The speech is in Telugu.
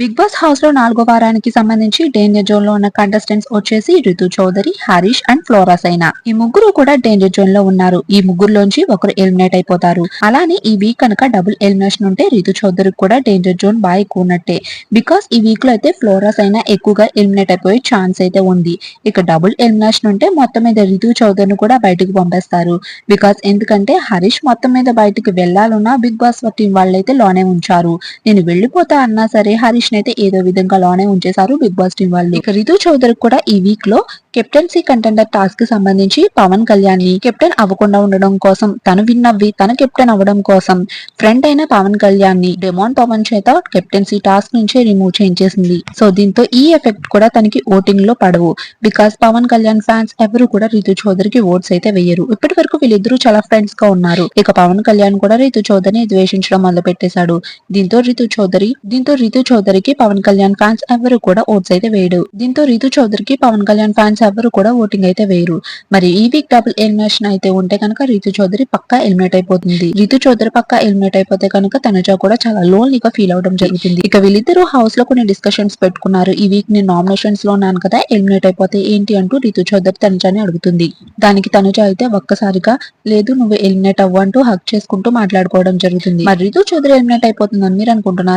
బిగ్ బాస్ హౌస్లో నాలుగో వారానికి సంబంధించి డేంజర్ జోన్లో ఉన్న కంటెస్టెంట్స్ వచ్చేసి రితు చౌదరి హరీష్ అండ్ ఫ్లోరా సైనా. ఈ ముగ్గురు కూడా డేంజర్ జోన్లో ఉన్నారు. ఈ ముగ్గురులోంచి ఒకరు ఎలిమినేట్ అయిపోతారు. అలానే ఈ వీక్ కనుక డబుల్ ఎలిమినేషన్ ఉంటే రితు చౌదరి కూడా డేంజర్ జోన్ బాగా ఎక్కువ ఉన్నట్టే బికాస్ ఈ వీక్లో అయితే ఫ్లోరా సైనా ఎక్కువగా ఎలిమినేట్ అయిపోయే ఛాన్స్ అయితే ఉంది. ఇక డబుల్ ఎలిమినేషన్ ఉంటే మొత్తం మీద రితు చౌదరిని కూడా బయటకు పంపేస్తారు. బికాస్ ఎందుకంటే హరీష్ మొత్తం మీద బయటకు వెళ్ళాలన్నా బిగ్ బాస్ టీం వాళ్ళైతే లోనే ఉంచారు. నేను వెళ్ళిపోతా అన్నా సరే హరీష్ అయితే ఏదో విధంగా లానే ఉంచేశారు బిగ్ బాస్ టీం వాళ్ళు. ఇక రితు చౌదరి కూడా ఈ వీక్లో కెప్టెన్సీ కంటెండర్ టాస్క్కి సంబంధించి పవన్ కళ్యాణ్ని కెప్టెన్ అవ్వకుండా ఉండడం కోసం తను విన్నవి తన కెప్టెన్ అవ్వడం కోసం ఫ్రెండ్ అయిన పవన్ కళ్యాణ్ని డెమాన్ పవన్ చేత కెప్టెన్సీ టాస్క్ నుంచి రిమూవ్ చేయించేసింది. సో దీంతో ఈ ఎఫెక్ట్ కూడా తనకి ఓటింగ్లో పడవు. బికాస్ పవన్ కళ్యాణ్ ఫ్యాన్స్ ఎవరు కూడా రితు చౌదరికి ఓట్స్ అయితే వేయరు. ఇప్పటి వరకు వీళ్ళిద్దరూ చాలా ఫ్రెండ్స్గా ఉన్నారు. ఇక పవన్ కళ్యాణ్ కూడా రితు చౌదరిని ద్వేషించడం మొదలు పెట్టేశాడు దీంతో రితు చౌదరి దీంతో రితు చౌదరికి పవన్ కళ్యాణ్ ఫ్యాన్స్ ఎవరు కూడా ఓట్స్ అయితే వేయడు. దీంతో రితు చౌదరికి పవన్ కళ్యాణ్ ఫ్యాన్స్ ఎవరు కూడా ఓటింగ్ అయితే వేయరు. మరి ఈ వీక్ డబుల్ ఎలిమినేషన్ అయితే ఉంటే కనుక రితు చౌదరి పక్కా ఎలిమినేట్ అయిపోతుంది. రితు చౌదరి పక్కా ఎలిమినేట్ అయిపోతే కనుక తనుజ కూడా చాలా లోన్లీగా ఫీల్ అవడం జరుగుతుంది. ఇక వీళ్ళిద్దరూ హౌస్లో కొన్ని డిస్కషన్స్ పెట్టుకున్నారు. ఈ వీక్ నేను నామినేషన్స్లో ఉన్నాను కదా ఎలిమినేట్ అయిపోతే ఏంటి అంటూ రితు చౌదరి తనుజాని అడుగుతుంది. దానికి తనుజ అయితే ఒక్కసారిగా లేదు నువ్వు ఎలిమినేట్ అవ్వంటూ హక్ చేసుకుంటూ మాట్లాడుకోవడం జరుగుతుంది. మరి రితు చౌదరి ఎలిమినేట్ అయిపోతుందని మీరు అనుకుంటున్నారా?